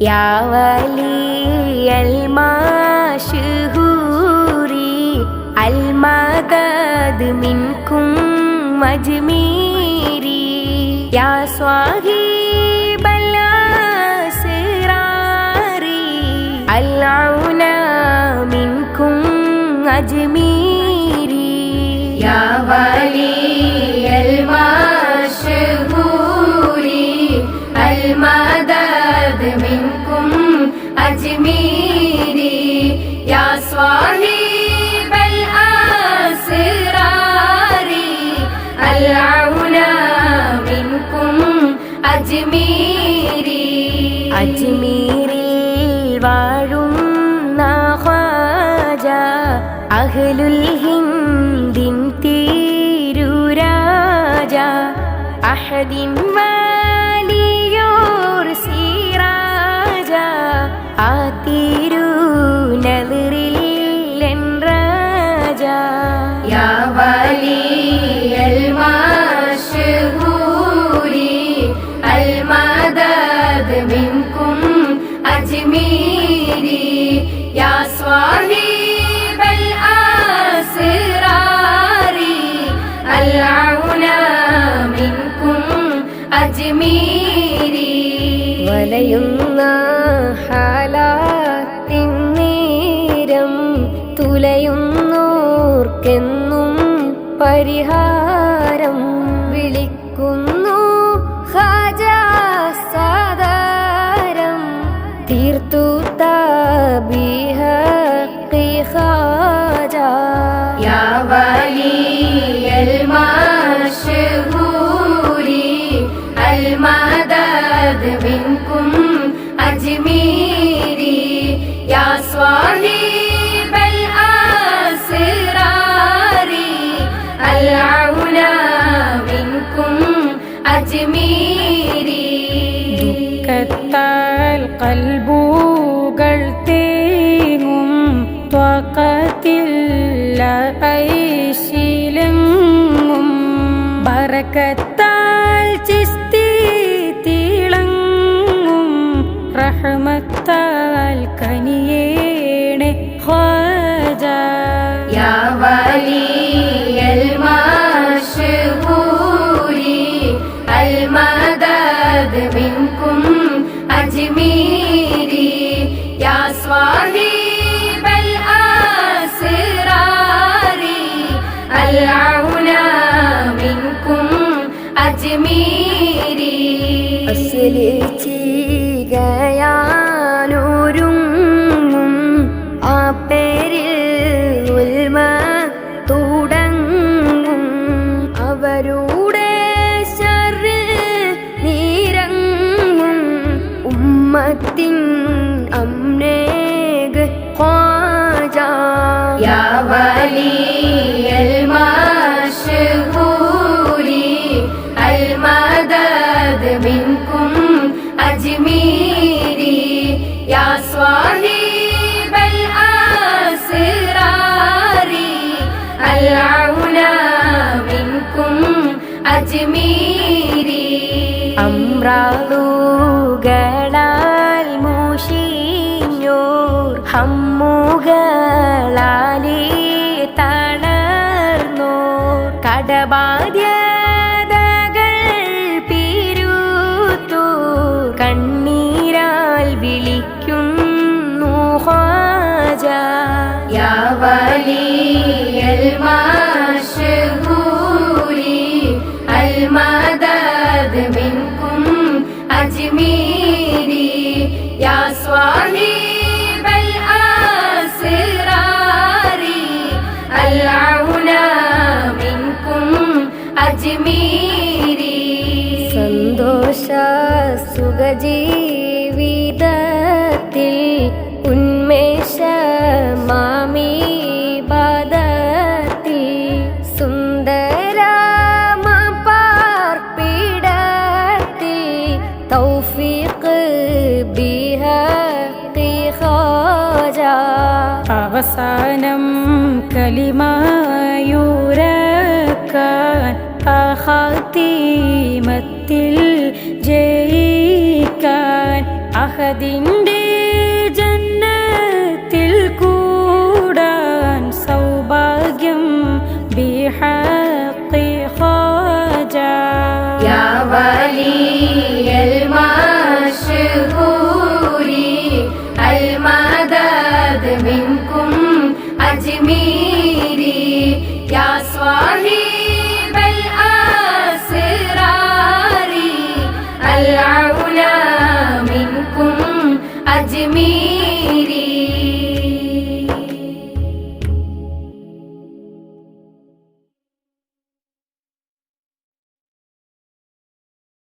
يا ولي المشهور المدد منكم مجميري يا صاحب الأسرار العنا منكم أجميري يا ولي أجميري يا صاحب الأسرار العنا منكم أجميري അജ്മീരിൽ വാഴുന്ന ഖ്വാജ അഹ്ലുൽ ഹിന്ദിൻ തീരുരാജ അഹദിൻ വലിയോർ منكم أجميري يا صاحب الأسرار العنا منكم أجميري വലയുന്ന ഹാലാത്തിൻ നേരം തുലയുന്നോർക്കെന്നും പരിഹാരം المدد منكم أجميري يا صاحب الأسرار العنا منكم أجميري ദുഃഖത്താൽ കൽബുകൾ തേങ്ങും ത്വക്കത്തില്ല ഐശീലങ്ങും ബറക്കത്താൽ मेरे असलिची ഗയാനൊരുങ്ങും ആ പേരിൽ ഉൽമ തുടങ്ങും. അവരുടെ ശറിൽ നീരങ്ങും. ഉമ്മത്തിൻ ഹമ്മുകളാലേ തളർന്നോർ കടബാധ്യതകൾ പിരുത്തോർ കണ്ണീരാൽ വിളിക്കുന്നു ഖ്വാജ. യാ മേരി സന്തോഷ സുഖജീവിതത്തിൽ ഉന്മേഷ മാമീ പദത്തിൽ സുന്ദരമ തൗഫീഖ് ബിഹഖി ഖാജ. അവസാനം കലിമായൂരക്കാൻ അഹത്തീമത്തിൽ ജയിക്കാൻ അഹദിന്റെ ജന്നത്തിൽ കൂടാൻ സൗഭാഗ്യം ബിഹത്തി ഹോജ വലിയൽ മാഷൂരി അൽമദദ് മിൻകും അജ്മീരി യാ സ്വാഹി